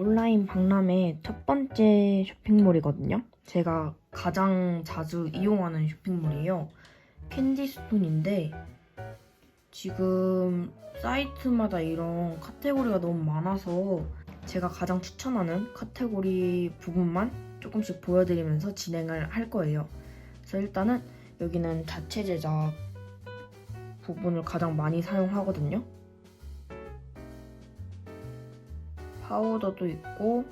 온라인 박람회 첫 번째 쇼핑몰이거든요. 제가 가장 자주 이용하는 쇼핑몰이에요. 캔디스톤인데 지금 사이트마다 이런 카테고리가 너무 많아서 제가 가장 추천하는 카테고리 부분만 조금씩 보여드리면서 진행을 할 거예요. 그래서 일단은 여기는 자체 제작 부분을 가장 많이 사용하거든요. 파우더도 있고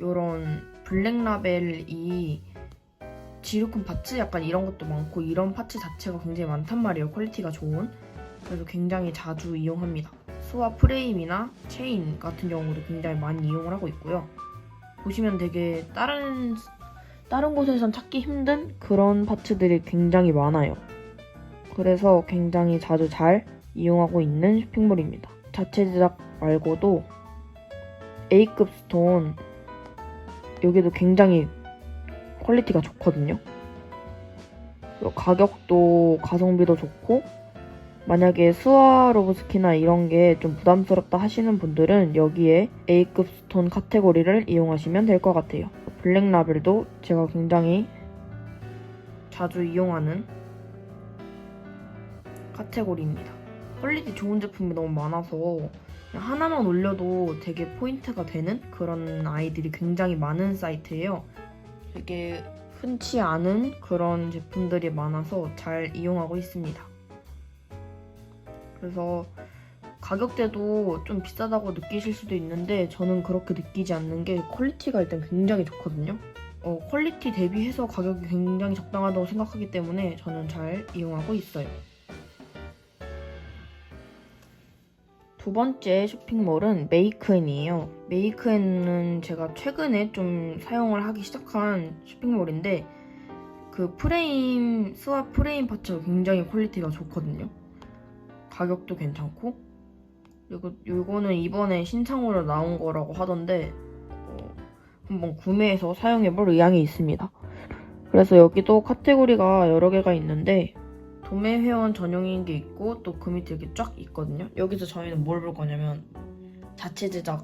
요런 블랙 라벨 이 지루콘 파츠? 약간 이런 것도 많고 이런 파츠 자체가 굉장히 많단 말이에요. 퀄리티가 좋은. 그래서 굉장히 자주 이용합니다. 수화 프레임이나 체인 같은 경우도 굉장히 많이 이용을 하고 있고요. 보시면 되게 다른 다른 곳에선 찾기 힘든 그런 파츠들이 굉장히 많아요. 그래서 굉장히 자주 잘 이용하고 있는 쇼핑몰입니다. 자체 제작 말고도 A급 스톤 여기도 굉장히 퀄리티가 좋거든요. 가격도 가성비도 좋고 만약에 스와로브스키나 이런 게 좀 부담스럽다 하시는 분들은 여기에 A급 스톤 카테고리를 이용하시면 될 것 같아요. 블랙 라벨도 제가 굉장히 자주 이용하는 카테고리입니다. 퀄리티 좋은 제품이 너무 많아서 하나만 올려도 되게 포인트가 되는 그런 아이들이 굉장히 많은 사이트예요. 되게 흔치 않은 그런 제품들이 많아서 잘 이용하고 있습니다. 그래서 가격대도 좀 비싸다고 느끼실 수도 있는데 저는 그렇게 느끼지 않는 게 퀄리티가 일단 굉장히 좋거든요. 어, 퀄리티 대비해서 가격이 굉장히 적당하다고 생각하기 때문에 저는 잘 이용하고 있어요. 두 번째 쇼핑몰은 메이크앤이에요. 메이크앤은 제가 최근에 좀 사용을 하기 시작한 쇼핑몰인데 그 프레임, 스와 프레임 파츠가 굉장히 퀄리티가 좋거든요. 가격도 괜찮고 그리고 요거는 이번에 신상으로 나온 거라고 하던데 어, 한번 구매해서 사용해볼 의향이 있습니다. 그래서 여기도 카테고리가 여러 개가 있는데 도매 회원 전용인 게 있고 또 그 밑에 이렇게 쫙 있거든요. 여기서 저희는 뭘 볼 거냐면 자체 제작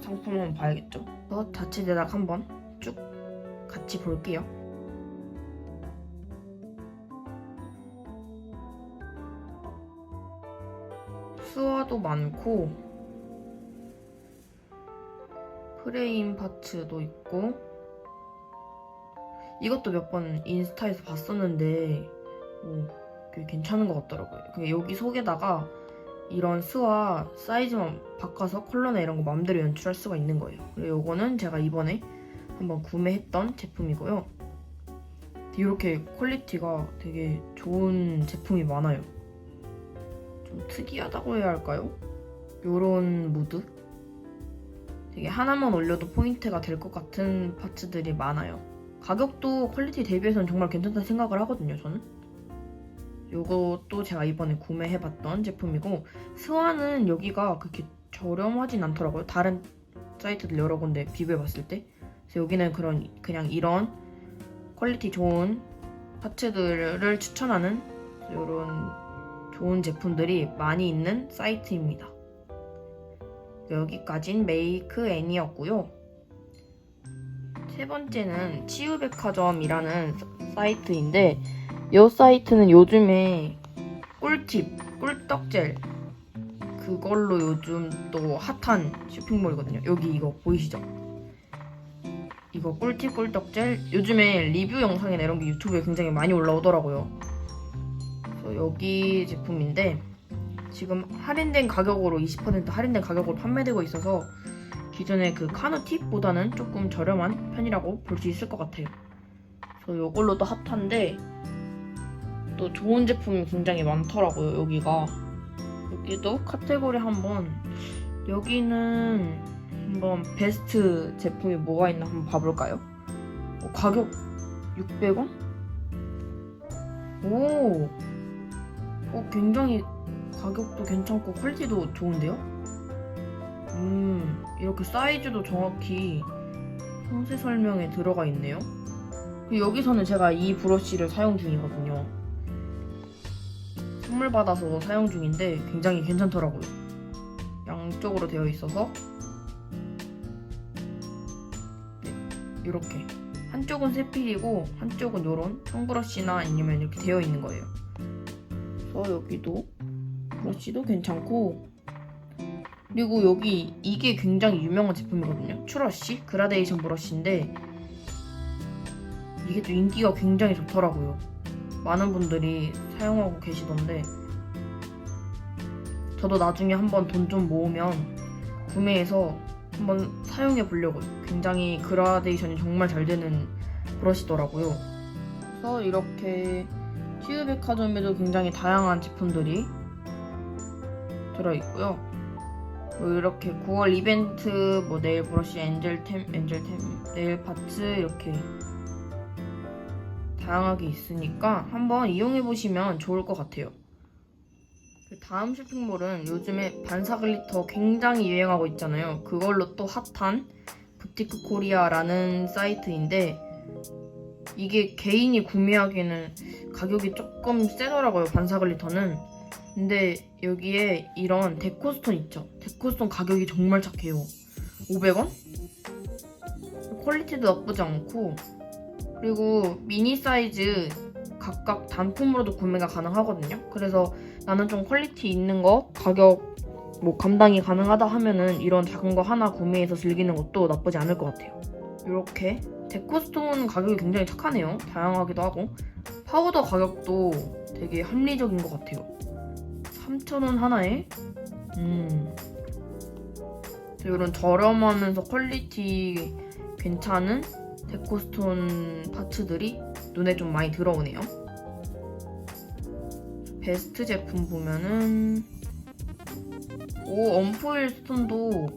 상품 한번 봐야겠죠. 그래서 자체 제작 한번 쭉 같이 볼게요. 수화도 많고 프레임 파츠도 있고 이것도 몇 번 인스타에서 봤었는데 뭐꽤 괜찮은 것 같더라고요. 그 여기 속에다가 이런 스와 사이즈만 바꿔서 컬러나 이런 거 마음대로 연출할 수가 있는 거예요. 그리고 요거는 제가 이번에 한번 구매했던 제품이고요. 이렇게 퀄리티가 되게 좋은 제품이 많아요. 좀 특이하다고 해야 할까요? 요런 무드? 되게 하나만 올려도 포인트가 될 것 같은 파츠들이 많아요. 가격도 퀄리티 대비해서는 정말 괜찮다 생각을 하거든요, 저는. 요것도 제가 이번에 구매해봤던 제품이고 스와는 여기가 그렇게 저렴하진 않더라고요. 다른 사이트들 여러 군데 비교해봤을 때. 그래서 여기는 그런 그냥 이런 퀄리티 좋은 파츠들을 추천하는 이런 좋은 제품들이 많이 있는 사이트입니다. 여기까진 메이크 애니였고요. 세 번째는 치유백화점이라는 사이트인데 이 사이트는 요즘에 꿀팁, 꿀떡젤 그걸로 요즘 또 핫한 쇼핑몰이거든요. 여기 이거 보이시죠? 이거 꿀팁 꿀떡젤 요즘에 리뷰 영상이나 이런 게 유튜브에 굉장히 많이 올라오더라고요. 그래서 여기 제품인데 지금 할인된 가격으로 20% 할인된 가격으로 판매되고 있어서 기존의 그 카누팁보다는 조금 저렴한 편이라고 볼 수 있을 것 같아요. 그래서 이걸로도 핫한데 또 좋은 제품이 굉장히 많더라고요 여기가 여기도 카테고리 한번 여기는 한번 베스트 제품이 뭐가 있나 한번 봐볼까요? 어, 가격 600원? 오, 어, 굉장히 가격도 괜찮고 퀄리티도 좋은데요? 음, 이렇게 사이즈도 정확히 상세 설명에 들어가 있네요. 그리고 여기서는 제가 이 브러쉬를 사용 중이거든요. 선물 받아서 사용 중인데 굉장히 괜찮더라고요. 양쪽으로 되어 있어서 이렇게 한쪽은 세필이고 한쪽은 요런 형브러쉬나 아니면 이렇게 되어 있는 거예요. 그래서 여기도 브러쉬도 괜찮고 그리고 여기 이게 굉장히 유명한 제품이거든요. 추러쉬 그라데이션 브러쉬인데 이게 또 인기가 굉장히 좋더라고요. 많은 분들이 사용하고 계시던데 저도 나중에 한번 돈 좀 모으면 구매해서 한번 사용해 보려고요. 굉장히 그라데이션이 정말 잘 되는 브러쉬더라고요. 그래서 이렇게 치유백화점에도 굉장히 다양한 제품들이 들어있고요. 뭐 이렇게 9월 이벤트 뭐 네일 브러쉬, 엔젤템, 엔젤템, 네일 파츠 이렇게 다양하게 있으니까 한번 이용해 보시면 좋을 것 같아요. 그 다음 쇼핑몰은 요즘에 반사 글리터 굉장히 유행하고 있잖아요. 그걸로 또 핫한 부티크 코리아라는 사이트인데 이게 개인이 구매하기에는 가격이 조금 세더라고요. 반사 글리터는. 근데 여기에 이런 데코스톤 있죠. 데코스톤 가격이 정말 착해요. 500원? 퀄리티도 나쁘지 않고 그리고 미니 사이즈 각각 단품으로도 구매가 가능하거든요. 그래서 나는 좀 퀄리티 있는 거 가격 뭐 감당이 가능하다 하면은 이런 작은 거 하나 구매해서 즐기는 것도 나쁘지 않을 것 같아요. 이렇게 데코스톤 가격이 굉장히 착하네요. 다양하기도 하고 파우더 가격도 되게 합리적인 것 같아요. 3,000원 하나에 음 이런 저렴하면서 퀄리티 괜찮은 데코스톤 파츠들이 눈에 좀 많이 들어오네요. 베스트 제품 보면은 오 언포일 스톤도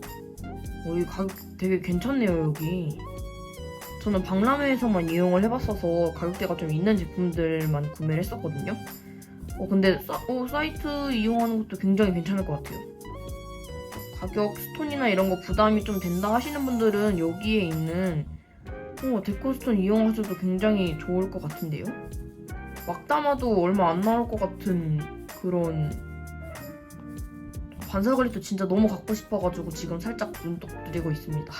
오, 이 가격 되게 괜찮네요 여기. 저는 박람회에서만 이용을 해봤어서 가격대가 좀 있는 제품들만 구매를 했었거든요. 어 근데 사, 어, 사이트 이용하는 것도 굉장히 괜찮을 것 같아요. 가격 스톤이나 이런 거 부담이 좀 된다 하시는 분들은 여기에 있는 어, 데코스톤 이용하셔도 굉장히 좋을 것 같은데요? 막 담아도 얼마 안 나올 것 같은 그런 반사글리도 진짜 너무 갖고 싶어가지고 지금 살짝 눈독 들이고 있습니다.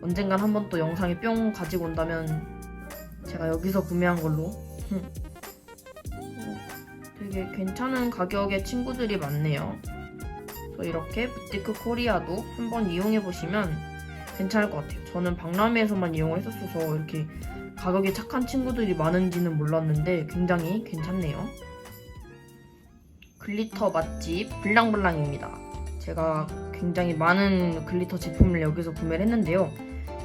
언젠간 한번 또 영상에 뿅 가지고 온다면 제가 여기서 구매한 걸로 어, 되게 괜찮은 가격의 친구들이 많네요. 이렇게 부티크 코리아도 한번 이용해 보시면 괜찮을 것 같아요. 저는 박람회에서만 이용을 했었어서 이렇게 가격이 착한 친구들이 많은지는 몰랐는데 굉장히 괜찮네요. 글리터 맛집 블랑블랑입니다. 제가 굉장히 많은 글리터 제품을 여기서 구매를 했는데요.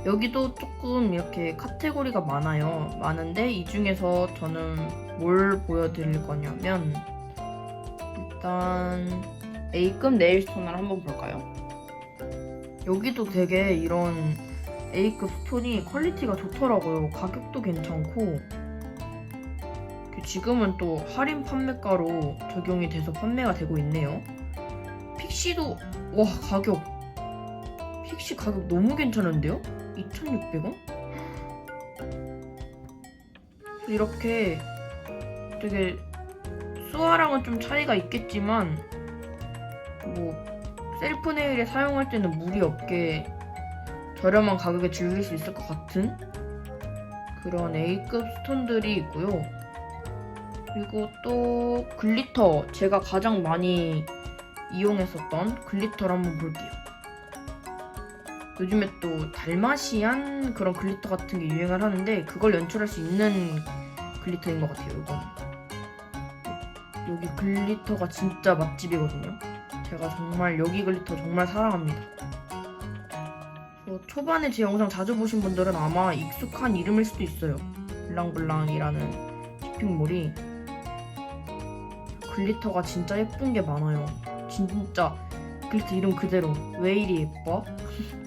여기도 조금 이렇게 카테고리가 많아요. 많은데 이 중에서 저는 뭘 보여드릴 거냐면 일단 A급 네일스톤을 한번 볼까요? 여기도 되게 이런 A급 스톤이 퀄리티가 좋더라고요. 가격도 괜찮고 지금은 또 할인 판매가로 적용이 돼서 판매가 되고 있네요. 픽시도 와 가격 픽시 가격 너무 괜찮은데요? 2,600원? 이렇게 되게 수아랑은 좀 차이가 있겠지만 뭐 셀프 네일에 사용할 때는 무리 없게 저렴한 가격에 즐길 수 있을 것 같은 그런 A급 스톤들이 있고요. 그리고 또 글리터 제가 가장 많이 이용했었던 글리터를 한번 볼게요. 요즘에 또 달마시안 그런 글리터 같은 게 유행을 하는데 그걸 연출할 수 있는 글리터인 것 같아요. 이건 여기 글리터가 진짜 맛집이거든요. 제가 정말 여기 글리터 정말 사랑합니다. 어, 초반에 제 영상 자주 보신 분들은 아마 익숙한 이름일 수도 있어요. 블랑블랑이라는 쇼핑몰이 글리터가 진짜 예쁜 게 많아요. 진짜 글리터 이름 그대로 왜 이리 예뻐?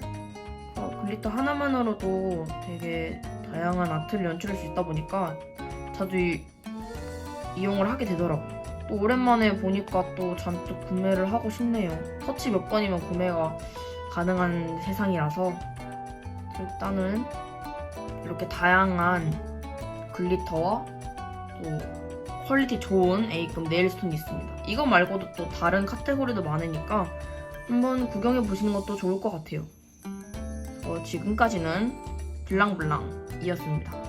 어, 글리터 하나만으로도 되게 다양한 아트를 연출할 수 있다 보니까 자주 이, 이용을 하게 되더라고요. 또 오랜만에 보니까 또 잔뜩 구매를 하고 싶네요. 터치 몇 번이면 구매가 가능한 세상이라서 일단은 이렇게 다양한 글리터와 또 퀄리티 좋은 A급 네일스톤이 있습니다. 이거 말고도 또 다른 카테고리도 많으니까 한번 구경해 보시는 것도 좋을 것 같아요. 어, 지금까지는 블랑블랑이었습니다.